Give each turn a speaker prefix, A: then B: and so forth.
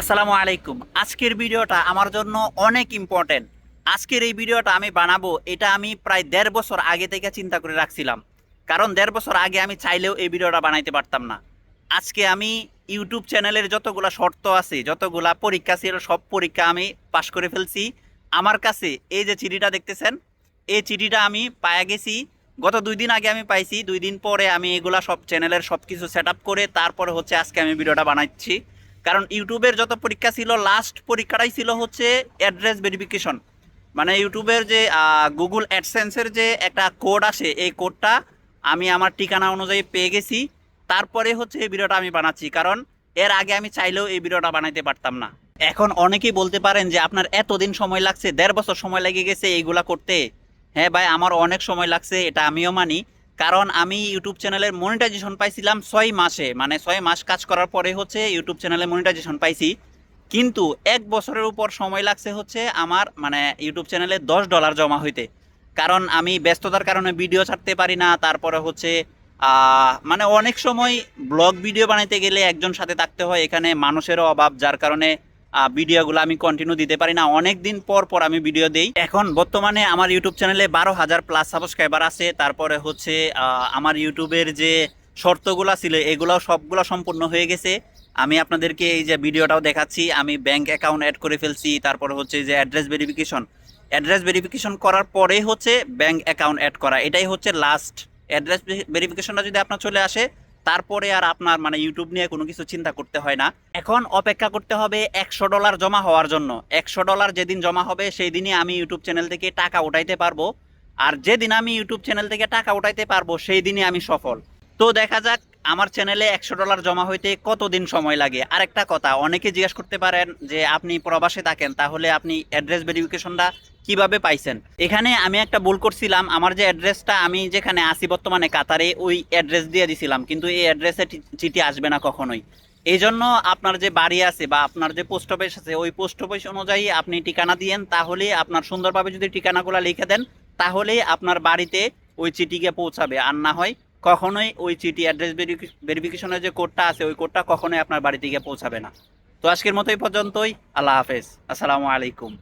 A: আসসালামু আলাইকুম। আজকের ভিডিওটা আমার জন্য অনেক ইম্পর্টেন্ট আজকের এই ভিডিওটা আমি বানাবো, এটা আমি প্রায় দেড় বছর আগে থেকে চিন্তা করে রাখছিলাম। কারণ দেড় বছর আগে আমি চাইলেও এই ভিডিওটা বানাইতে পারতাম না। আজকে আমি ইউটিউব চ্যানেলের যতগুলা শর্ত আছে, যতগুলা পরীক্ষা ছিল, সব পরীক্ষা আমি পাশ করে ফেলছি। আমার কাছে এই যে চিঠিটা দেখতেছেন, এই চিঠিটা আমি পায়া গেছি। গত দুই দিন আগে আমি পাইছি, দুই দিন পরে আমি এগুলা সব চ্যানেলের সব কিছু সেট করে তারপরে হচ্ছে আজকে আমি ভিডিওটা বানাচ্ছি। কারণ ইউটিউবের যত পরীক্ষা ছিল লাস্ট পরীক্ষাটাই ছিল হচ্ছে অ্যাড্রেস ভেরিফিকেশন মানে ইউটিউবের যে গুগল অ্যাডসেন্সের যে একটা কোড আসে, এই কোডটা আমি আমার ঠিকানা অনুযায়ী পেয়ে গেছি। তারপরে হচ্ছে এই ভিডিওটা আমি বানাচ্ছি, কারণ এর আগে আমি চাইলেও এই ভিডিওটা বানাইতে পারতাম না। এখন অনেকেই বলতে পারেন যে, আপনার এতদিন সময় লাগছে, দেড় বছর সময় লেগে গেছে এইগুলা করতে? হ্যাঁ ভাই, আমার অনেক সময় লাগছে, এটা আমিও মানি। কারণ আমি ইউটিউব চ্যানেলের মনিটাইজেশন পাইছিলাম ছয় মাসে। মানে ছয় মাস কাজ করার পরে হচ্ছে ইউটিউব চ্যানেলে মনিটাইজেশন পাইছি। কিন্তু এক বছরের উপর সময় লাগছে হচ্ছে আমার মানে ইউটিউব চ্যানেলে দশ ডলার জমা হইতে। কারণ আমি ব্যস্ততার কারণে ভিডিও ছাড়তে পারি না। তারপরে হচ্ছে মানে অনেক সময় ব্লগ ভিডিও বানাইতে গেলে একজন সাথে থাকতে হয়। এখানে মানুষেরও অভাব, যার কারণে ভিডিওগুলো আমি কন্টিনিউ দিতে পারি না। অনেক দিন পর পর আমি ভিডিও দেই। এখন বর্তমানে আমার ইউটিউব চ্যানেলে বারো হাজার প্লাস সাবস্ক্রাইবার আছে। তারপরে হচ্ছে আমার ইউটিউবের যে শর্তগুলো ছিল এগুলো সবগুলো সম্পূর্ণ হয়ে গেছে। আমি আপনাদেরকে এই যে ভিডিওটাও দেখাচ্ছি। আমি ব্যাংক অ্যাকাউন্ট অ্যাড করে ফেলছি। তারপরে হচ্ছে যে অ্যাড্রেস ভেরিফিকেশন অ্যাড্রেস ভেরিফিকেশন করার পরে হচ্ছে ব্যাংক অ্যাকাউন্ট অ্যাড করা। এটাই হচ্ছে লাস্ট অ্যাড্রেস ভেরিফিকেশনটা যদি আপনার চলে আসে তারপরে আর আপনার মানে ইউটিউব নিয়ে কোনো কিছু চিন্তা করতে হয় না। এখন অপেক্ষা করতে হবে একশো ডলার জমা হওয়ার জন্য। একশো ডলার যেদিন জমা হবে সেই দিনই আমি ইউটিউব চ্যানেল থেকে টাকা উঠাইতে পারব। আর যেদিন আমি ইউটিউব চ্যানেল থেকে টাকা উঠাইতে পারব সেই দিনই আমি সফল। তো দেখা যাক আমার চ্যানেলে একশো ডলার জমা হইতে কতদিন সময় লাগে? আরেকটা কথা, অনেকে জিজ্ঞাসা করতে পারেন যে, আপনি প্রবাসে থাকেন, তাহলে আপনি অ্যাড্রেস ভেরিফিকেশনটা কীভাবে পাইছেন? এখানে আমি একটা ভুল করছিলাম, আমার যে অ্যাড্রেসটা আমি যেখানে আছি বর্তমানে কাতারে, ওই অ্যাড্রেস দিয়ে দিছিলাম, কিন্তু এই অ্যাড্রেসে চিঠি আসবে না কখনোই। এই জন্য আপনার যে বাড়ি আছে বা আপনার যে পোস্ট অফিস আছে, ওই পোস্ট অফিস অনুযায়ী আপনি ঠিকানা দিয়েন, তাহলে আপনার সুন্দরভাবে যদি ঠিকানাগুলো লিখে দেন তাহলে আপনার বাড়িতে ওই চিঠি গিয়ে পৌঁছাবে, আর না হয় কখনোই ওই চিঠি অ্যাড্রেস ভেরিফিকেশনের যে কোডটা আছে, ওই কোডটা কখনোই আপনার বাড়িতে গিয়ে পৌঁছাবে না। তো আজকের মতো এই পর্যন্তই। আল্লাহ হাফেজ। আসসালামু আলাইকুম।